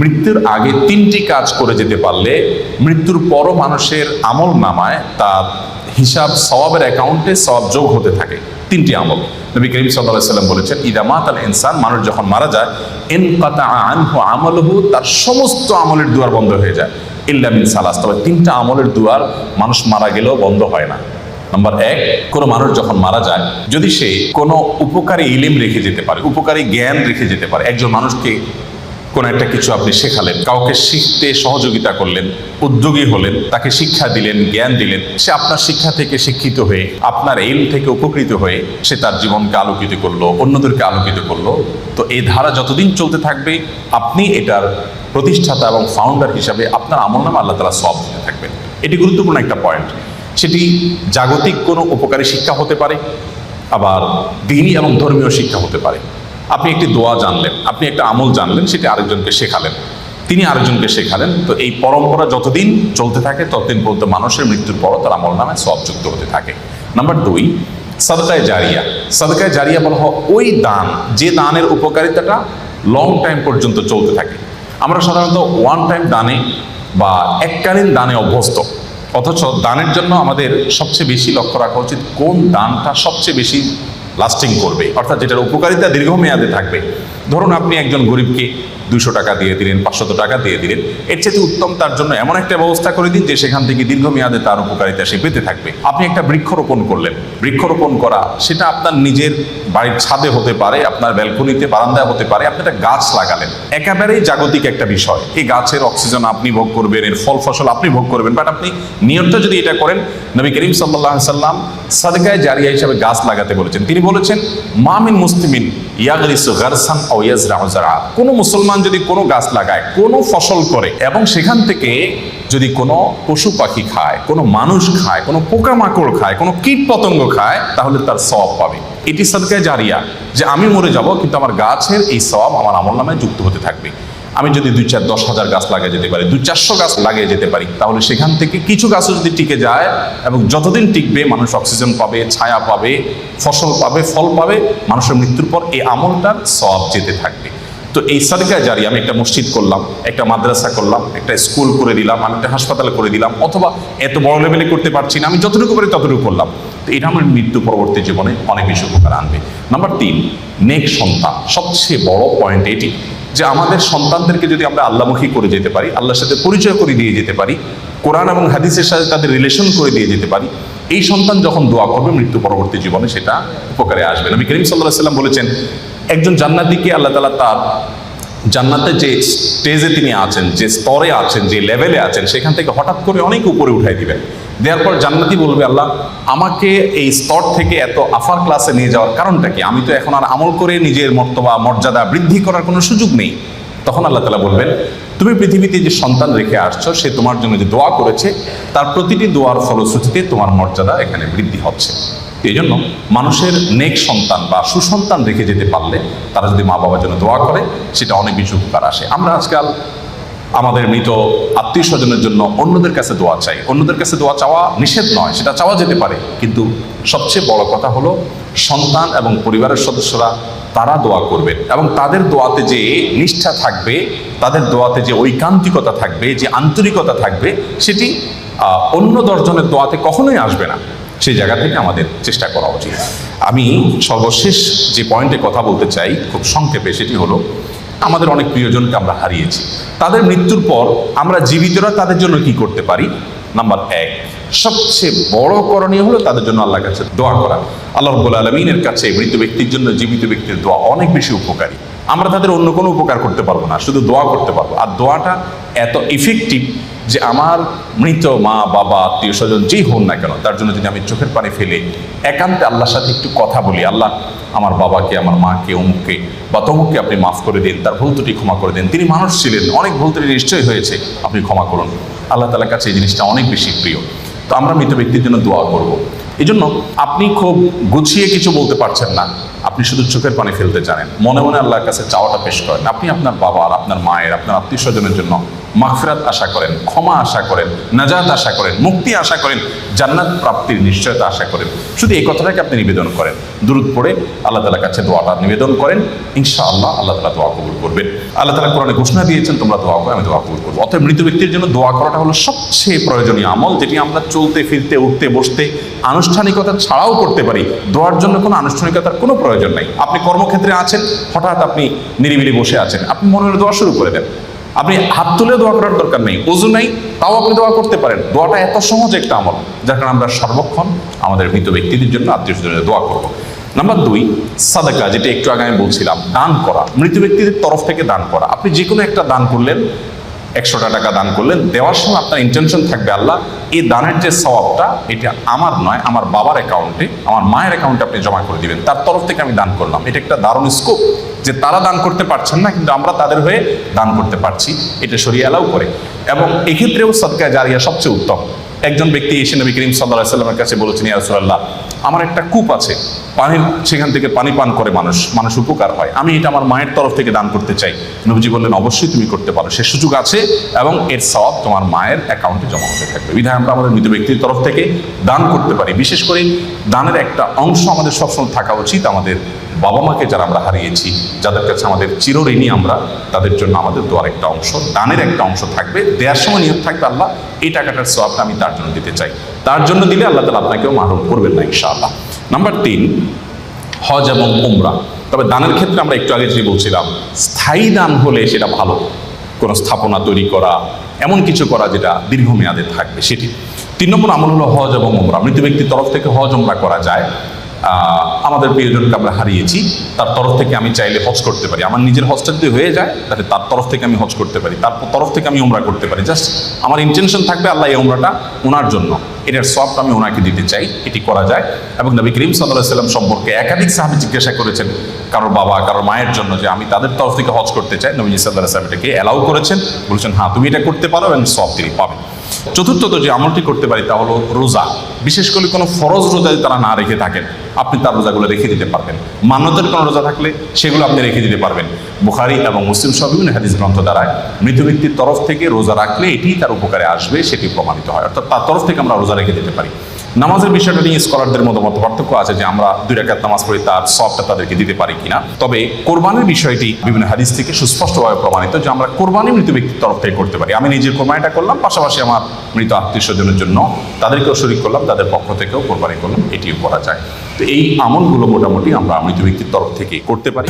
মৃত্যুর আগে তিনটি কাজ করে যেতে পারলে মৃত্যুর পরও মানুষের আমল নামায় তার হিসাব সওয়াবের অ্যাকাউন্টে সওয়াব যোগ হতে থাকে তিনটি আমল। নবী করিম সাল্লাহ সাল্লাম বলেছেন ইদামাত আল ইনসান, মানুষ যখন মারা যায় এন কাতা আনহু আমলহু, তার সমস্ত আমলের দুয়ার বন্ধ হয়ে যায়। ইল্লা মিন সালাস তবে তিনটা আমলের দুয়ার মানুষ মারা গেলেও বন্ধ হয় না। নাম্বার এক, কোনো মানুষ যখন মারা যায়, যদি সে কোনো উপকারী ইলিম রেখে যেতে পারে, উপকারী জ্ঞান রেখে যেতে পারে, একজন মানুষকে কোনো একটা কিছু আপনি শেখালেন, কাউকে শিখতে সহযোগিতা করলেন, উদ্যোগী হলেন, তাকে শিক্ষা দিলেন, জ্ঞান দিলেন, সে আপনার শিক্ষা থেকে শিক্ষিত হয়ে, আপনার এল থেকে উপকৃত হয়ে, সে তার জীবনকে আলোকিত করল, অন্যদেরকে আলোকিত করল। তো এই ধারা যতদিন চলতে থাকবে, আপনি এটার প্রতিষ্ঠাতা এবং ফাউন্ডার হিসাবে আপনার আমল নামে আল্লাহ তালা সব দিতে থাকবেন। এটি গুরুত্বপূর্ণ একটা পয়েন্ট সেটি জাগতিক কোনো উপকারী শিক্ষা হতে পারে, আবার দিনই এবং ধর্মীয় শিক্ষা হতে পারে। আপনি একটি দোয়া জানলেন, আপনি একটা আমল জানলেন, সেটি আরেকজনকে শেখালেন। তিনি আরেকজনকে শেখালেন, তো এই পরম্পরা যতদিন চলতে থাকে, ততদিন পর্যন্ত মানুষের মৃত্যুর পরও তার আমল নামে সব যুক্ত হতে থাকে। নাম্বার দুই, সদকায় জারিয়া। সদকায় জারিয়া বলা হয় ওই দান, যে দানের উপকারিতাটা লং টাইম পর্যন্ত চলতে থাকে। আমরা সাধারণত ওয়ান টাইম দানে বা এককালীন দানে অভ্যস্ত। অথচ দানের জন্য আমাদের সবচেয়ে বেশি লক্ষ্য রাখা উচিত কোন দানটা সবচেয়ে বেশি লাস্টিং করবে। অর্থাৎ যেটার উপকারিতা দীর্ঘমেয়াদে থাকবে। ধরুন আপনি একজন গরিবকে দুশো টাকা দিয়ে দিলেন, পাঁচশত টাকা দিয়ে দিলেন, এর চেয়ে উত্তম তার জন্য এমন একটা ব্যবস্থা করে দিন যে সেখান থেকে দীর্ঘমেয়াদে তার উপকারিতা সে পেতে থাকবে। আপনি একটা বৃক্ষরোপণ করলেন। বৃক্ষরোপণ করা, সেটা আপনার নিজের বাড়ির ছাদে হতে পারে, আপনার ব্যালকনিতে, বারান্দায় হতে পারে, আপনি একটা গাছ লাগালেন। একেবারেই জাগতিক একটা বিষয়। এই গাছের অক্সিজেন আপনি ভোগ করবেন, এর ফল ফসল আপনি ভোগ করবেন বাট আপনি নিয়মটা যদি এটা করেন, নবী করিম সাল্লাহ সাল্লাম সাদকায় জারিয়া হিসাবে গাছ লাগাতে বলেছেন। তিনি বলেছেন মামিন মুসলিমিন জারআ কোনো মুসলমান যদি কোনো গাছ লাগায়, কোনো ফসল করে, এবং সেখান থেকে যদি কোনো পশু পাখি খায়, কোনো মানুষ খায়, কোনো পোকামাকড় খায়, কোনো কীট পতঙ্গ খায়, তাহলে তার সব পাবে। এটি সাদকায় জারিয়া যে আমি মরে যাব, কিন্তু আমার গাছের এই সব আমার আমল নামে যুক্ত হতে থাকবে। আমি যদি দুই চার দশ হাজার গাছ লাগিয়ে যেতে পারি, দুই চারশো গাছ লাগিয়ে যেতে পারি, তাহলে সেখান থেকে কিছু গাছও যদি টিকে যায় এবং যতদিন টিকবে মানুষ অক্সিজেন পাবে, ছায়া পাবে, ফসল পাবে, ফল পাবে, মানুষের মৃত্যুর পর এই আমলটার সব যেতে থাকবে। তো এই সাদকা জারি, আমি একটা মসজিদ করলাম, একটা মাদ্রাসা করলাম, একটা স্কুল করে দিলাম, আমি একটা হাসপাতাল করে দিলাম, অথবা এত বড় লেভেলে করতে পারছি না, আমি যতটুকু পারি ততটুকু করলাম। তো এটা আমার মৃত্যু পরবর্তী জীবনে অনেক বেশি উপকার আনবে। নাম্বার তিন, নেক সন্তান, সবচেয়ে বড় পয়েন্ট এটি। যে আমাদের সন্তানদেরকে যদি আমরা আল্লামুখী করে যেতে পারি, আল্লাহর সাথে পরিচয় করে দিয়ে যেতে পারি, কোরআন এবং হাদিসের সাথে তাদের রিলেশন করে দিয়ে যেতে পারি, এই সন্তান যখন দোয়া করবে মৃত্যু পরবর্তী জীবনে সেটা উপকারে আসবে। নবী করিম সাল্লাহ সাল্লাম বলেছেন, একজন জান্নাতিকে আল্লাহ তালা তার জান্নাতে যে স্টেজে তিনি আছেন, যে স্তরে আছেন, যে লেভেলে আছেন, সেখান থেকে হঠাৎ করে অনেক উপরে উঠাই দিবেন। দেওয়ার পর জান্নাতি বলবে, আল্লাহ, আমাকে এই স্তর থেকে এত আফার ক্লাসে নিয়ে যাওয়ার কারণটা কি? আমি তো এখন আর আমল করে নিজের মর্তবা, মর্যাদা বৃদ্ধি করার কোনো সুযোগ নেই। তখন আল্লাহ তালা বলবেন, তুমি পৃথিবীতে যে সন্তান রেখে আসছো, সে তোমার জন্য যে দোয়া করেছে, তার প্রতিটি দোয়ার ফলশ্রুতিতে তোমার মর্যাদা এখানে বৃদ্ধি হচ্ছে। এই জন্য মানুষের নেক সন্তান বা সুসন্তান রেখে যেতে পারলে তারা যদি মা বাবার জন্য দোয়া করে, সেটা অনেক বেশি উপকার আসে। আমরা আজকাল আমাদের মৃত আত্মীয় স্বজনের জন্য অন্যদের কাছে দোয়া চাই। অন্যদের কাছে দোয়া চাওয়া নিষেধ নয়, সেটা চাওয়া যেতে পারে। কিন্তু সবচেয়ে বড় কথা হলো, সন্তান এবং পরিবারের সদস্যরা তারা দোয়া করবেন এবং তাদের দোয়াতে যে নিষ্ঠা থাকবে, তাদের দোয়াতে যে ঐকান্তিকতা থাকবে, যে আন্তরিকতা থাকবে, সেটি অন্য দশজনের দোয়াতে কখনোই আসবে না। সেই জায়গা থেকে আমাদের চেষ্টা করা উচিত। আমি সর্বশেষ যে পয়েন্টে কথা বলতে চাই, খুব সংক্ষেপে, সেটি হলো আমাদের অনেক প্রিয়জনকে আমরা হারিয়েছি। তাদের মৃত্যুর পর আমরা জীবিতরা তাদের জন্য কি করতে পারি? নাম্বার এক, সবচেয়ে বড় করণীয় হলো তাদের জন্য আল্লাহর কাছে দোয়া করা। আল্লাহ রব্বুল আলমিনের কাছে মৃত ব্যক্তির জন্য জীবিত ব্যক্তির দোয়া অনেক বেশি উপকারী। আমরা তাদের অন্য কোনো উপকার করতে পারব না, শুধু দোয়া করতে পারব। আর দোয়াটা এত ইফেক্টিভ যে আমার মৃত মা, বাবা, আত্মীয় স্বজন যেই হন না কেন, তার জন্য যদি আমি চোখের পানি ফেলে একান্তে আল্লাহর সাথে একটু কথা বলি, আল্লাহ আমার বাবাকে, আমার মাকে, অমুককে বা তমুককে আপনি মাফ করে দিন, তার ভুল ত্রুটি ক্ষমা করে দিন, তিনি মানুষ ছিলেন, অনেক ভুল ত্রুটি নিশ্চয়ই হয়েছে, আপনি ক্ষমা করুন। আল্লাহ তালার কাছে এই জিনিসটা অনেক বেশি প্রিয়। তো আমরা মৃত ব্যক্তির জন্য দোয়া করব। এই জন্য আপনি খুব গুছিয়ে কিছু বলতে পারছেন না। আপনি শুধু চোখের পানি ফেলতে জানেন। মনে মনে আল্লাহর কাছে চাওয়াটা পেশ করেন। আপনি আপনার বাবার, আপনার মায়ের, আপনার আত্মীয় স্বজনের জন্য মাগফিরাত আশা করেন, ক্ষমা আশা করেন, নাজাত আশা করেন, মুক্তি আশা করেন, জান্নাত প্রাপ্তির নিশ্চয়তা আশা করেন। শুধু এই কথাটাকে আপনি নিবেদন করেন। দূরত পড়ে আল্লাহ তালার কাছে দোয়াটা নিবেদন করেন। ইনশাআল্লাহ আল্লাহ আল্লাহ তালা দোয়া কবুল করবেন। আল্লাহ তালা কোরআনে ঘোষণা দিয়েছেন, তোমরা দোয়া করো, আমি দোয়া কবুল করব। অতএব মৃত ব্যক্তির জন্য দোয়া করাটা হলো সবচেয়ে প্রয়োজনীয় আমল, যেটি আমরা চলতে, ফিরতে, উঠতে, বসতে, আনুষ্ঠানিকতা ছাড়াও করতে পারি। দোয়ার জন্য কোনো আনুষ্ঠানিকতার কোনো প্রয়োজন নাই। আপনি কর্মক্ষেত্রে আছেন, হঠাৎ আপনি নিরিবিলি বসে আছেন। আপনি মনে হলে দোয়া শুরু করে দেন। আপনি হাত তুলে দোয়া করার দরকার নেই উজু নাই, তাও আপনি দোয়া করতে পারেন। দোয়াটা এত সহজ একটা আমল, যার কারণে আমরা সর্বক্ষণ আমাদের মৃত ব্যক্তিদের জন্য আত্মীয় স্বজনের দোয়া করব। নাম্বার দুই, সাদাকা, যেটা একটু আগে আমি বলছিলাম, দান করা। মৃত ব্যক্তিদের তরফ থেকে দান করা। আপনি যে কোনো একটা দান করলেন, একশোটা টাকা দান করলেন, দেওয়ার সময় আপনার ইন্টেনশন থাকবে, আল্লাহ, এই দানের যে স্বভাবটা এটা আমার নয়, আমার বাবার অ্যাকাউন্টে আমার মায়ের অ্যাকাউন্টে আপনি জমা করে দিবেন। তার তরফ থেকে আমি দান করলাম। এটা একটা দারুণ স্কোপ যে তারা দান করতে পারছেন না, কিন্তু আমরা তাদের হয়ে দান করতে পারছি। এটা সরিয়ে অ্যালাউ করে। এবং এক্ষেত্রেও সদকা জারিয়া সবচেয়ে উত্তম। একজন ব্যক্তি এসে নবী করিম সাল্লাহ সাল্লামের কাছে বলেছেন ইয়ারসুল্লাহ আমার একটা কূপ আছে। পানির সেখান থেকে পানি পান করে মানুষ মানুষ উপকার হয়। আমি এটা আমার মায়ের তরফ থেকে দান করতে চাই। নবীজি বললেন, অবশ্যই তুমি করতে পারো। সে সুযোগ আছে এবং এর সব তোমার মায়ের অ্যাকাউন্টে জমা হতে থাকবে। বিধায় আমরা আমাদের মৃত ব্যক্তির তরফ থেকে দান করতে পারি। বিশেষ করে দানের একটা অংশ আমাদের সবসময় থাকা উচিত আমাদের বাবা মাকে যারা আমরা হারিয়েছি, যাদের কাছে আমাদের চিরঋণী আমরা, তাদের জন্য আমাদের দোয়ার একটা অংশ, দানের একটা অংশ থাকবে দেওয়ার সময় নিয়োগ থাকবে আল্লাহ, এই টাকাটার সবটা আমি তার জন্য দিতে চাই। তার জন্য দিলে আল্লাহ তালা আপনাকেও মাহরুম করবেন না, ইনশাআল্লাহ। নাম্বার তিন, হজ এবং উমরা। তবে দানের ক্ষেত্রে আমরা একটু আগে যে বলছিলাম, স্থায়ী দান হলে সেটা ভালো। কোনো স্থাপনা তৈরি করা, এমন কিছু করা যেটা দীর্ঘমেয়াদে থাকবে, সেটি। তিন নম্বর আমল হলো হজ এবং উমরা। মৃত ব্যক্তির তরফ থেকে হজ, উমরা করা যায়। আমাদের প্রিয়জনকে আমরা হারিয়েছি, তার তরফ থেকে আমি চাইলে হজ করতে পারি। আমার নিজের হজটা যদি হয়ে যায়, তাহলে তার তরফ থেকে আমি হজ করতে পারি। তার তরফ থেকে আমি উমরা করতে পারি। জাস্ট আমার ইন্টেনশন থাকবে আল্লাহ এই উমরাটা ওনার জন্য। এটার সবটা আমি ওনাকে দিতে চাই, এটি করা যায়। এবং নবী করিম সাল্লাহ সাল্লাম সম্পর্কে একাধিক সাহাবি জিজ্ঞাসা করেছেন কারোর বাবা, কারোর মায়ের জন্য যে আমি তাদের তরফ থেকে হজ করতে চাই। নবী সাল্লাহ সাল্লাম এটাকে অ্যালাউ করেছেন। বলছেন হ্যাঁ তুমি এটা করতে পারো এবং সব তিনি পাবেন। চতুর্থত যে আমলটি করতে পারি তা হলো রোজা। বিশেষ করে কোনো ফরজ রোজা যদি তারা না রেখে থাকেন, আপনি তার রোজাগুলো রেখে দিতে পারবেন। মানতের কোনো রোজা থাকলে সেগুলো আপনি রেখে দিতে পারবেন। বুখারি এবং মুসলিম সহ বিভিন্ন হাদিস গ্রন্থ দ্বারায় মৃত ব্যক্তির তরফ থেকে রোজা রাখলে এটি তার উপকারে আসবে, সেটি প্রমাণিত হয়। অর্থাৎ তার তরফ থেকে আমরা রোজা রেখে দিতে পারি। নামাজের বিষয়টা নিয়ে স্কলারদের মতো মত পার্থক্য আছে যে আমরা দুই রাকাত নামাজ পড়ি, তার সবটা তাদেরকে দিতে পারি কিনা। তবে কোরবানির বিষয়টি বিভিন্ন হাদিস থেকে সুস্পষ্টভাবে প্রমাণিত যে আমরা কোরবানি মৃত ব্যক্তির তরফ থেকে করতে পারি। আমি নিজের কোরবানিটা করলাম, পাশাপাশি আমার মৃত আত্মীয় স্বজনের জন্য তাদেরকেও শরিক করলাম, তাদের পক্ষ থেকেও কোরবানি করলাম, এটিও করা যায়। তো এই আমলগুলো মোটামুটি আমরা মৃত ব্যক্তির তরফ থেকে করতে পারি।